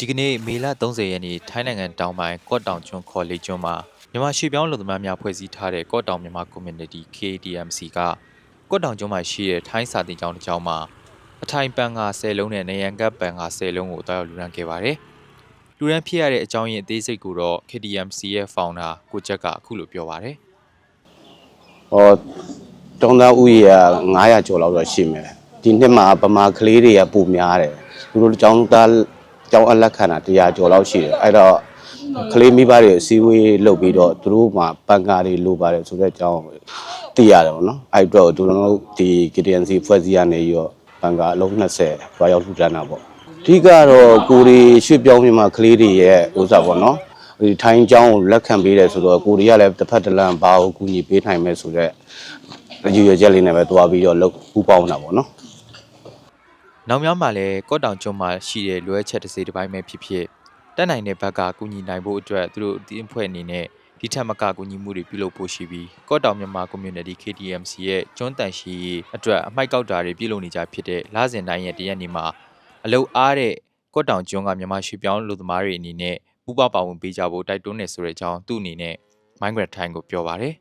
ဒီကနေ့မေလ30ရက်နေ့ထိုင်းနိုင်ငံတောင်ပိုင်းကော့တောင်ကျွန်းခေါ်လေးကျွန်းမှာမြန်မာရွှေပြောင်းလူသမားများဖွဲ့စည်းထားတဲ့ကော့တောင်မြန်မာ Community KDMC ကကော့တောင်ကျွန်းမှာရှိတဲ့ထိုင်းစာတင်ကျောင်းတစ်ကျောင်းမှာအထိုင်ပန်က10လုံးနဲ့နေရန်ကပ်ပန်က10လုံးကိုတောက်ရောက်လူရန်ခဲ့ပါတယ်။လူရန်ဖြစ်ရတဲ့အကြောင်းရင်းအသေးစိတ်ကိုတော့ KDMC ရဲ့ founder ကိုချက်ကအခုလိုပြောပါတယ်ဟောတောင်းသားဥယျာ900ကျော်လောက်တော့ရှိမယ်ဒီနှစ်မှာဗမာကလေးတွေကပိုများတယ်သူတို့ကျောင်းသား ကျောင်းအလက်ခံတာ100ကျော်လောက်ရှိတယ်အဲ့တော့ကလေးမိဘတွေအစည်းအဝေးလုပ်ပြီးတော့သူတို့မှာပန်ကာတွေလိုပါတယ်ဆိုတဲ့ကျောင်းသိရတယ်ပေါ့နော်အဲ့တော့သူတို့ဒီ KTNC ဖွဲ့စည်းရနေရောပန်ကာအလုံး20ဘာရောက်ထူတန်းတာပေါ့အဓိကတော့ကိုရီရွှေ့ပြောင်းမြန်မာကလေးတွေရဲ့ဥစ္စာပေါ့နော်ဒီထိုင်းကျောင်းကိုလက်ခံပေးတယ်ဆိုတော့ကိုရီကလည်းတစ်ဖက်တစ်လမ်းဘာကိုကူညီပေးနိုင်မယ်ဆိုတော့အယူရချက်လေးနဲ့ပဲတွားပြီးတော့လုပ်ပူပေါင်းတာပေါ့နော်။ နောက်များမှာလည်းကော့တောင်ကျွန်းမှာရှိတဲ့လွဲချက်တစ်စိတစ်ပိုင်းပဲဖြစ်ဖြစ်တက်နိုင်တဲ့ဘက်ကကူညီနိုင်ဖို့အတွက်သူတို့အသင်းအဖွဲ့အနေနဲ့ဒီထက်မကကူညီမှုတွေပြုလုပ်ဖို့ရှိပြီးကော့တောင်မြန်မာ Community KDMC ရဲ့ကျွန်းတန်ရှိရေးအတွက်အမိုက်ကောက်တာတွေပြုလုပ်နေကြဖြစ်တဲ့လစဉ်တိုင်းရဲ့တရက်နေ့မှာအလုအားတဲ့ကော့တောင်ကျွန်းကမြန်မာရွှေပြောင်းလူသမားတွေအနေနဲ့ပူးပေါင်းပါဝင်ပေးကြဖို့တိုက်တွန်းနေဆိုတဲ့အကြောင်းသူ့အနေနဲ့ Minecraft Time ကိုပြောပါတယ်